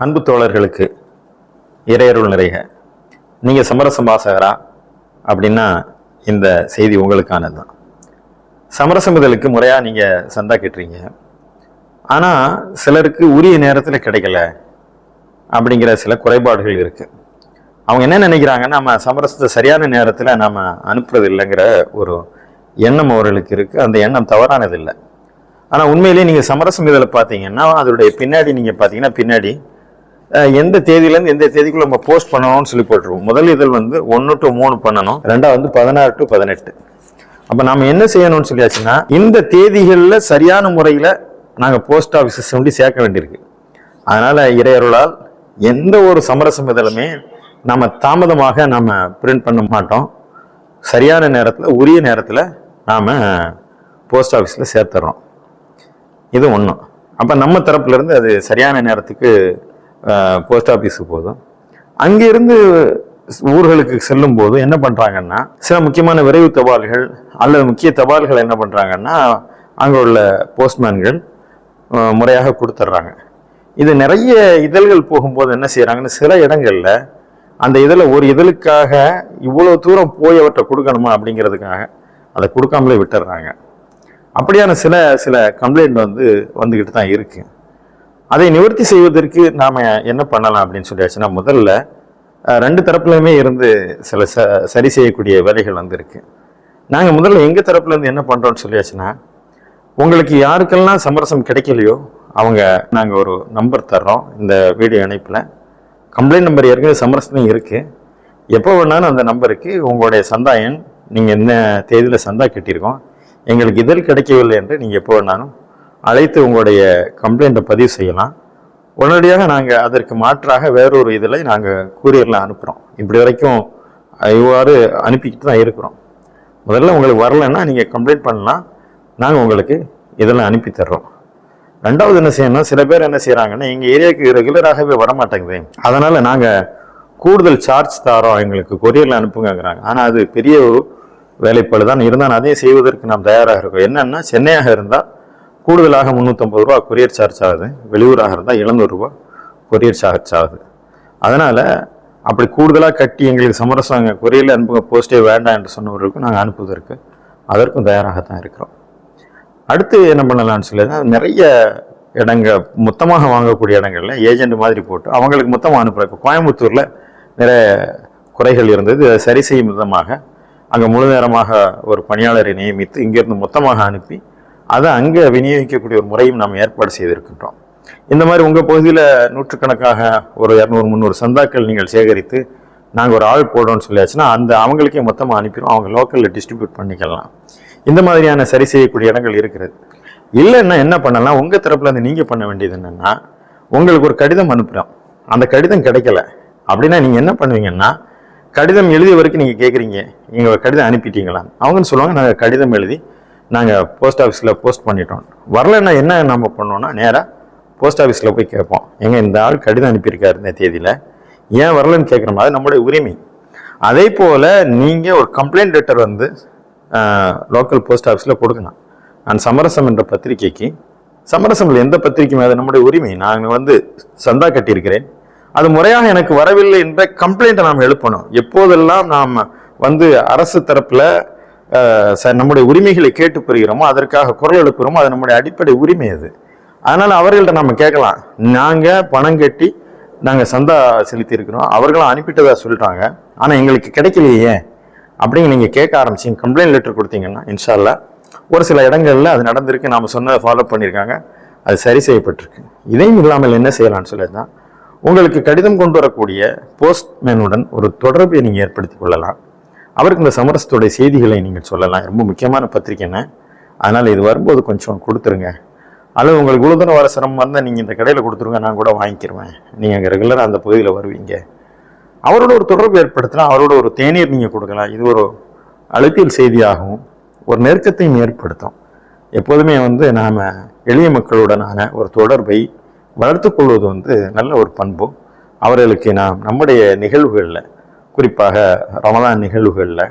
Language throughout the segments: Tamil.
அன்பு தோழர்களுக்கு இறையருள் நிறைய நீங்கள் சமரச வாசகரா? அப்படின்னா இந்த செய்தி உங்களுக்கானது தான் சமரசம் இதழுக்கு முறையாக நீங்கள் சந்தா கேட்டுறீங்க ஆனால் சிலருக்கு உரிய நேரத்தில் கிடைக்கல அப்படிங்கிற சில குறைபாடுகள் இருக்குது அவங்க என்ன நினைக்கிறாங்கன்னா நம்ம சமரசத்தை சரியான நேரத்தில் நம்ம அனுப்புறது இல்லைங்கிற ஒரு எண்ணம் அவர்களுக்கு இருக்குது அந்த எண்ணம் தவறானது இல்லை ஆனால் உண்மையிலேயே நீங்கள் சமரசம் இதில் பார்த்தீங்கன்னா அதோடைய பின்னாடி நீங்கள் பார்த்தீங்கன்னா பின்னாடி எந்த தேதியிலேருந்து எந்த தேதிக்குள்ள நம்ம போஸ்ட் பண்ணணும்னு சொல்லி போட்டுருவோம். முதல் இதழ் வந்து ஒன்று டு மூணு பண்ணணும். ரெண்டாவது வந்து பதினாறு டு பதினெட்டு. அப்போ நம்ம என்ன செய்யணும்னு சொல்லியாச்சுன்னா இந்த தேதிகளில் சரியான முறையில் நாங்கள் போஸ்ட் ஆஃபீஸஸ் வந்து சேர்க்க வேண்டியிருக்கு. அதனால் இறையருளால் எந்த ஒரு சமரசம் இதழுமே நம்ம தாமதமாக நம்ம பிரிண்ட் பண்ண மாட்டோம். சரியான நேரத்தில் உரிய நேரத்தில் நாம் போஸ்ட் ஆஃபீஸில் சேர்த்துறோம். இது ஒன்றும் அப்போ நம்ம தரப்புலேருந்து அது சரியான நேரத்துக்கு போஸ்ட் ஆஃபீஸுக்கு போதும். அங்கிருந்து ஊர்களுக்கு செல்லும் போது என்ன பண்ணுறாங்கன்னா சில முக்கியமான விரைவு தபால்கள் அல்லது முக்கிய தபால்கள் என்ன பண்ணுறாங்கன்னா அங்கே உள்ள போஸ்ட்மேன்கள் முறையாக கொடுத்துட்றாங்க. இது நிறைய இதழ்கள் போகும்போது என்ன செய்கிறாங்கன்னு சில இடங்களில் அந்த இதழை ஒரு இதழுக்காக இவ்வளோ தூரம் போய் அவற்றை கொடுக்கணுமா அப்படிங்கிறதுக்காக அதை கொடுக்காமலே விட்டுடுறாங்க. அப்படியான சில சில கம்ப்ளைண்ட் வந்து வந்துக்கிட்டு தான் இருக்குது அதை நிவர்த்தி செய்வதற்கு நாம் என்ன பண்ணலாம் அப்படின்னு சொல்லியாச்சுன்னா முதல்ல ரெண்டு தரப்புலையுமே இருந்து சில ச சரி செய்யக்கூடிய வேலைகள் வந்து நாங்கள் முதல்ல எங்கள் தரப்புலேருந்து என்ன பண்ணுறோம்னு சொல்லியாச்சுன்னா உங்களுக்கு யாருக்கெல்லாம் சமரசம் கிடைக்கலையோ அவங்க நாங்கள் ஒரு நம்பர் தர்றோம் இந்த வீடியோ இணைப்பில். கம்ப்ளைண்ட் நம்பர் ஏற்கனவே சமரசம் இருக்குது எப்போ வேணாலும் அந்த நம்பருக்கு உங்களுடைய சந்தா எண் நீங்கள் என்ன தேதியில் சந்தா கட்டியிருக்கோம் எங்களுக்கு இதழ் கிடைக்கவில்லை என்று நீங்கள் எப்போ வேணாலும் அழைத்து உங்களுடைய கம்ப்ளைண்ட்டை பதிவு செய்யலாம். உடனடியாக நாங்கள் அதற்கு மாற்றாக வேறொரு இதில் நாங்கள் கூரியரில் அனுப்புகிறோம் இப்படி வரைக்கும் இவ்வாறு அனுப்பிக்கிட்டு தான் இருக்கிறோம். முதல்ல உங்களுக்கு வரலைன்னா நீங்கள் கம்ப்ளைண்ட் பண்ணலாம். நாங்கள் உங்களுக்கு இதெல்லாம் அனுப்பி தர்றோம். ரெண்டாவது என்ன செய்யணும் சில பேர் என்ன செய்கிறாங்கன்னா எங்கள் ஏரியாவுக்கு ரெகுலராகவே வரமாட்டேங்குது. அதனால் நாங்கள் கூடுதல் சார்ஜ் தரோம் எங்களுக்கு கொரியரில் அனுப்புங்கிறாங்க ஆனால் அது பெரிய ஒரு வேலைப்பாடு தான். இருந்தால் அதையும் செய்வதற்கு நாம் தயாராக இருக்கோம். என்னென்னா சென்னையாக இருந்தால் கூடுதலாக முந்நூற்றம்பது ரூபா கொரியர் சார்ஜ் ஆகுது. வெளியூராக இருந்தால் எழுநூறுபா கொரியர் சார்ஜ் ஆகுது. அதனால் அப்படி கூடுதலாக கட்டி எங்களுக்கு சமரசம் கொரியரில் அனுப்புங்க போஸ்டே வேண்டாம் என்று சொன்னவர்களுக்கும் நாங்கள் அனுப்புவதற்கு அதற்கும் தயாராகத்தான் இருக்கிறோம். அடுத்து என்ன பண்ணலாம்னு சொல்லி நிறைய இடங்க மொத்தமாக வாங்கக்கூடிய இடங்கள்ல ஏஜென்ட் மாதிரி போட்டு அவங்களுக்கு மொத்தமாக அனுப்புகிறோம் இப்போ கோயம்புத்தூரில் நிறைய குறைகள் இருந்தது. இதை சரி செய்யும் விதமாக அங்கே முழு நேரமாக ஒரு பணியாளரை நியமித்து இங்கேருந்து மொத்தமாக அனுப்பி அதை அங்கே விநியோகிக்கக்கூடிய ஒரு முறையும் நாம் ஏற்பாடு செய்திருக்கின்றோம். இந்த மாதிரி உங்கள் பகுதியில் நூற்றுக்கணக்காக ஒரு இரநூறு முந்நூறு சந்தாக்கள் நீங்கள் சேகரித்து நாங்கள் ஒரு ஆள் போடுறோம்னு சொல்லியாச்சுன்னா அந்த அவங்களுக்கே மொத்தமாக அனுப்பிடும் அவங்க லோக்கலில் டிஸ்ட்ரிபியூட் பண்ணிக்கலாம். இந்த மாதிரியான சரி செய்யக்கூடிய இடங்கள் இருக்கிறது. இல்லைன்னா என்ன பண்ணலாம்? உங்கள் தரப்புலேருந்து நீங்கள் பண்ண வேண்டியது என்னென்னா உங்களுக்கு ஒரு கடிதம் அனுப்புகிறோம் அந்த கடிதம் கிடைக்கல. அப்படின்னா நீங்கள் என்ன பண்ணுவீங்கன்னா கடிதம் எழுதிய வரைக்கும் நீங்கள் கேட்குறீங்க நீங்கள் கடிதம் அனுப்பிட்டீங்களா அவங்கன்னு சொல்லுவாங்க நாங்கள் கடிதம் எழுதி நாங்கள் போஸ்ட் ஆஃபீஸில் போஸ்ட் பண்ணிட்டோம். வரலைன்னா என்ன நம்ம பண்ணோன்னா நேராக போஸ்ட் ஆஃபீஸில் போய் கேட்போம். எங்க இந்த ஆள் கடிதம் அனுப்பியிருக்காரு இந்த தேதியில் ஏன் வரலன்னு கேட்குற மாதிரி நம்மளுடைய உரிமை. அதே போல் நீங்கள் ஒரு கம்ப்ளைண்ட் லெட்டர் வந்து லோக்கல் போஸ்ட் ஆஃபீஸில் கொடுக்கணும் நான் சமரசம் என்ற பத்திரிக்கைக்கு சமரசம் எந்த பத்திரிக்கையும் அது நம்முடைய உரிமை? நான் வந்து சந்தா கட்டியிருக்கிறேன். அது முறையாக எனக்கு வரவில்லை என்ற கம்ப்ளைண்ட்டை நாம் எழுப்பணும். எப்போதெல்லாம் நாம் வந்து அரசு தரப்பில் நம்முடைய உரிமைகளை கேட்டு பெறுகிறோமோ அதற்காக குரல் எழுப்புகிறோமோ அது நம்முடைய அடிப்படை உரிமை அது. அதனால் அவர்கள்ட்ட நம்ம கேட்கலாம். நாங்கள் பணம் கட்டி நாங்கள் சந்தா செலுத்தியிருக்கிறோம். அவர்களும் அனுப்பிட்டதாக சொல்லிட்டாங்க ஆனால் எங்களுக்கு கிடைக்கலையே. அப்படிங்க நீங்கள் கேட்க ஆரம்பிச்சிங்க. கம்ப்ளைண்ட் லெட்டர் கொடுத்தீங்கன்னா இன்ஷால்லா ஒரு சில இடங்களில் அது நடந்திருக்கு. நாம் சொன்னதை ஃபாலோ பண்ணியிருக்காங்க. அது சரி செய்யப்பட்டிருக்கு. இதையும் இல்லாமல் என்ன செய்யலாம்னு சொல்லி தான் உங்களுக்கு கடிதம் கொண்டு வரக்கூடிய போஸ்ட்மேனுடன் ஒரு தொடர்பை நீங்கள் ஏற்படுத்தி கொள்ளலாம். அவருக்கு இந்த சமரசத்துடைய செய்திகளை நீங்கள் சொல்லலாம். ரொம்ப முக்கியமான பத்திரிக்கைன்னு அதனால் இது வரும்போது கொஞ்சம் கொடுத்துருங்க. அல்லது உங்களுக்கு இவ்வளோ தூரம் வர சிரமம் வந்தால் நீங்கள் இந்த கடையில் கொடுத்துருங்க நான் கூட வாங்கிக்கிருவேன். நீங்கள் அங்கே ரெகுலராக அந்த பகுதியில் வருவீங்க. அவரோட ஒரு தொடர்பு ஏற்படுத்தலாம் அவரோட ஒரு தேநீர் நீங்கள் கொடுக்கலாம். இது ஒரு அழுத்தியல் செய்தியாகவும் ஒரு நெருக்கத்தையும் ஏற்படுத்தும். எப்போதுமே வந்து நாம் எளிய மக்களுடனான ஒரு தொடர்பை வளர்த்துக் கொள்வது வந்து நல்ல ஒரு பண்பும் அவர்களுக்கு நாம் நம்முடைய நிகழ்வுகளில் குறிப்பாக ரமலான் நிகழ்வுகளில்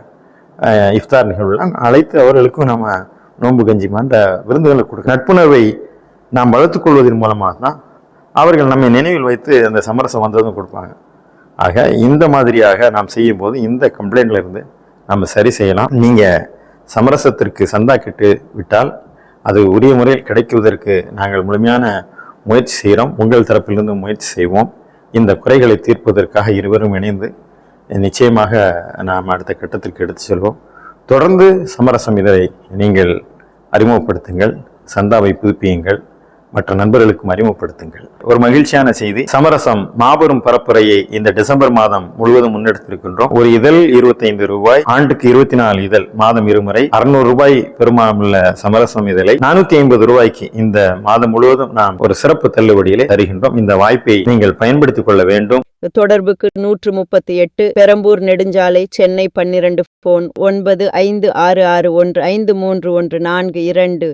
இஃப்தார் நிகழ்வுலாம் அழைத்து அவர்களுக்கும் நம்ம நோன்பு கஞ்சி மாண்ட விருந்துகளை கொடுக்க நட்புணர்வை நாம் வளர்த்துக்கொள்வதன் மூலமாக தான் அவர்கள் நம்மை நினைவில் வைத்து அந்த சமரசம் வந்ததும் கொடுப்பாங்க. ஆக இந்த மாதிரியாக நாம் செய்யும்போது இந்த கம்ப்ளைண்ட்லேருந்து நம்ம சரி செய்யலாம். நீங்கள் சமரசத்திற்கு சந்தா கிட்டு விட்டால் அது உரிய முறையில் கிடைக்குவதற்கு நாங்கள் முழுமையான முயற்சி செய்கிறோம். உங்கள் தரப்பிலிருந்து முயற்சி செய்வோம். இந்த குறைகளை தீர்ப்பதற்காக இருவரும் இணைந்து நிச்சயமாக நாம் அடுத்த கட்டத்திற்கு எடுத்து செல்வோம். தொடர்ந்து சமரசம் இதை நீங்கள் அறிமுகப்படுத்துங்கள் சந்தாவை புதுப்பியுங்கள் மற்ற நண்பர்களுக்கும் அறிமுகப்படுத்துங்கள். ஒரு மகிழ்ச்சியான செய்தி. சமரசம் மாபெரும் பரப்புரையை இந்த டிசம்பர் மாதம் முழுவதும் முன்னெடுத்திருக்கின்றோம். ஒரு இதழ் 25 ரூபாய் ஆண்டுக்கு இருபத்தி நாலு இதழ் மாதம் இருமுறை. அறுநூறு ரூபாய் பெருமானமுள்ள சமரசம் இதழை. நானூத்தி ஐம்பது ரூபாய்க்கு இந்த மாதம் முழுவதும் நாம் ஒரு சிறப்பு தள்ளுபடியிலே தருகின்றோம். இந்த வாய்ப்பை நீங்கள் பயன்படுத்திக் கொள்ள வேண்டும். தொடர்புக்கு நூற்று முப்பத்தி எட்டு பெரம்பூர் நெடுஞ்சாலை சென்னை பன்னிரண்டு போன் ஒன்பது ஐந்து ஆறு ஆறு ஒன்று ஐந்து மூன்று ஒன்று நான்கு இரண்டு.